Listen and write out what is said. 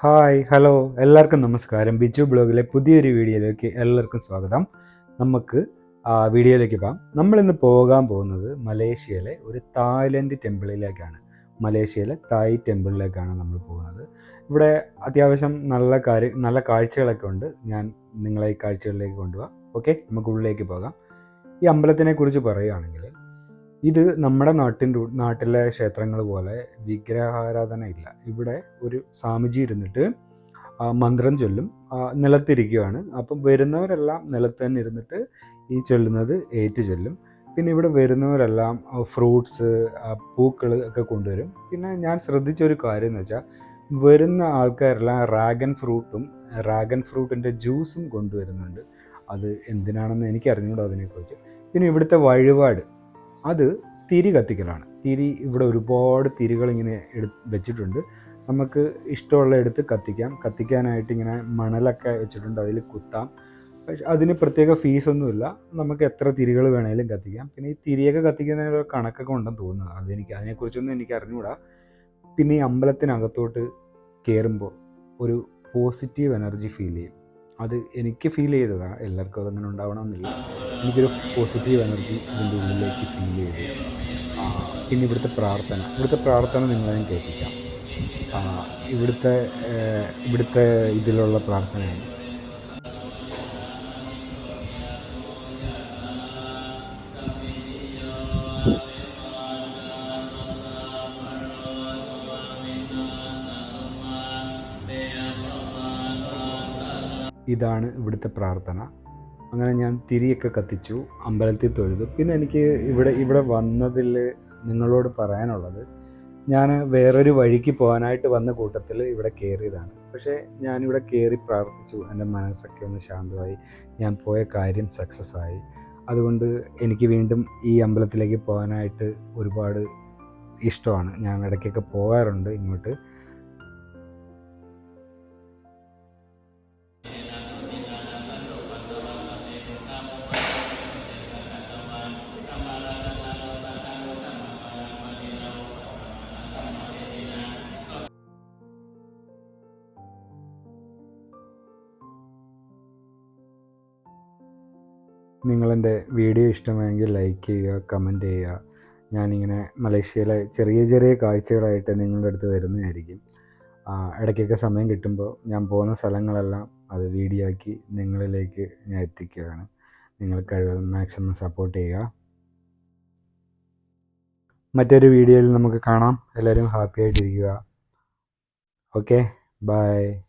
Hi hello എല്ലാവർക്കും നമസ്കാരം. ബിജു ബ്ലോഗിലെ പുതിയൊരു വീഡിയോയിലേക്ക് എല്ലാവർക്കും സ്വാഗതം. നമുക്ക് വീഡിയോയിലേക്ക് പോകാം. നമ്മളിന്ന് പോകാൻ പോകുന്നത് മലേഷ്യയിലെ ഒരു തായ്ലൻഡ് ടെമ്പിളിലേക്കാണ്. മലേഷ്യയിലെ തായ് ടെമ്പിളിലേക്കാണ് നമ്മൾ പോകുന്നത്. ഇവിടെ അത്യാവശ്യം നല്ല കാര്യം നല്ല കാഴ്ചകളൊക്കെ ഉണ്ട്. ഞാൻ നിങ്ങളെ ഈ കാഴ്ചകളിലേക്ക് കൊണ്ടുപോകാം. ഓക്കെ നമുക്ക് ഉള്ളിലേക്ക് പോകാം. ഈ അമ്പലത്തിനെ കുറിച്ച് പറയുകയാണെങ്കിൽ ഇത് നമ്മുടെ നാട്ടിന്റെ നാട്ടിലെ ക്ഷേത്രങ്ങൾ പോലെ വിഗ്രഹാരാധന ഇല്ല ഇവിടെ ഒരു സ്വാമിജി ഇരുന്നിട്ട് മന്ത്രം ചൊല്ലും നിലത്തിരിക്കുകയാണ് അപ്പം വരുന്നവരെല്ലാം നിലത്ത് തന്നെ ഇരുന്നിട്ട് ഈ ചൊല്ലുന്നത് ഏറ്റു ചൊല്ലും. പിന്നെ ഇവിടെ വരുന്നവരെല്ലാം ഫ്രൂട്ട്സ് പൂക്കൾ ഒക്കെ കൊണ്ടുവരും. പിന്നെ ഞാൻ ശ്രദ്ധിച്ച ഒരു കാര്യം എന്ന് വെച്ചാൽ വരുന്ന ആൾക്കാരെല്ലാം റാഗൻ ഫ്രൂട്ടും റാഗൻ ഫ്രൂട്ടിന്റെ ജ്യൂസും കൊണ്ടുവരുന്നുണ്ട്. അത് എന്തിനാണെന്ന് എനിക്ക് അറിഞ്ഞുകൂടാ അതിനെക്കുറിച്ച്. പിന്നെ ഇവിടുത്തെ വഴിപാട്. അത് തിരി കത്തിക്കലാണ്. തിരി ഇവിടെ ഒരുപാട് തിരികൾ ഇങ്ങനെ എടു വെച്ചിട്ടുണ്ട്. നമുക്ക് ഇഷ്ടമുള്ള എടുത്ത് കത്തിക്കാം. കത്തിക്കാനായിട്ട് ഇങ്ങനെ മണലൊക്കെ വെച്ചിട്ടുണ്ട്. അതിൽ കുത്താം. പക്ഷെ അതിന് പ്രത്യേക ഫീസൊന്നുമില്ല നമുക്ക് എത്ര തിരികൾ വേണേലും കത്തിക്കാം. പിന്നെ ഈ തിരിയൊക്കെ കത്തിക്കുന്നതിന് ഒരു കണക്കൊക്കെ ഉണ്ടെന്ന് തോന്നുന്നു. അതെനിക്ക് അതിനെക്കുറിച്ചൊന്നും എനിക്ക് അറിഞ്ഞുകൂടാ പിന്നെ ഈ അമ്പലത്തിനകത്തോട്ട് കയറുമ്പോൾ ഒരു പോസിറ്റീവ് എനർജി ഫീൽ ചെയ്യും. അത് എനിക്ക് ഫീൽ ചെയ്തതാണ് എല്ലാവർക്കും അതങ്ങനെ ഉണ്ടാവണമെന്നില്ല. എനിക്കൊരു പോസിറ്റീവ് എനർജി ഇതിന്റെ ഉള്ളിലേക്ക് ഫീൽ ചെയ്തു. പിന്നെ ഇവിടുത്തെ പ്രാർത്ഥന. ഇവിടുത്തെ പ്രാർത്ഥന നിങ്ങളെ ഞാൻ കേൾപ്പിക്കാം. ഇവിടുത്തെ ഇവിടുത്തെ ഇതിലുള്ള പ്രാർത്ഥനയാണ്. ഇതാണ് ഇവിടുത്തെ പ്രാർത്ഥന. അങ്ങനെ ഞാൻ തിരിയൊക്കെ കത്തിച്ചു അമ്പലത്തിൽ തൊഴുതു. പിന്നെ എനിക്ക് ഇവിടെ ഇവിടെ വന്നതിൽ നിങ്ങളോട് പറയാനുള്ളത് ഞാൻ വേറൊരു വഴിക്ക് പോകാനായിട്ട് വന്ന കൂട്ടത്തിൽ ഇവിടെ കയറിയതാണ്. പക്ഷേ ഞാനിവിടെ കയറി പ്രാർത്ഥിച്ചു എന്റെ മനസ്സൊക്കെ ഒന്ന് ശാന്തമായി. ഞാൻ പോയ കാര്യം സക്സസ് ആയി. അതുകൊണ്ട് എനിക്ക് വീണ്ടും ഈ അമ്പലത്തിലേക്ക് പോകാനായിട്ട് ഒരുപാട് ഇഷ്ടമാണ്. ഞാൻ ഇടയ്ക്കൊക്കെ പോകാറുണ്ട് ഇങ്ങോട്ട്. നിങ്ങളെന്റെ വീഡിയോ ഇഷ്ടമായെങ്കിൽ ലൈക്ക് ചെയ്യുക കമന്റ് ചെയ്യുക. ഞാനിങ്ങനെ മലേഷ്യയിലെ ചെറിയ ചെറിയ കാഴ്ചകളായിട്ട് നിങ്ങളുടെ അടുത്ത് വരുന്നതായിരിക്കും. ഇടയ്ക്കൊക്കെ സമയം കിട്ടുമ്പോൾ ഞാൻ പോകുന്ന സ്ഥലങ്ങളെല്ലാം അത് വീഡിയോ ആക്കി നിങ്ങളിലേക്ക് ഞാൻ എത്തിക്കുകയാണ്. നിങ്ങൾ കഴിവതും മാക്സിമം സപ്പോർട്ട് ചെയ്യുക. മറ്റൊരു വീഡിയോയിൽ നമുക്ക് കാണാം. എല്ലാവരും ഹാപ്പി ആയിട്ടിരിക്കുക. Okay bye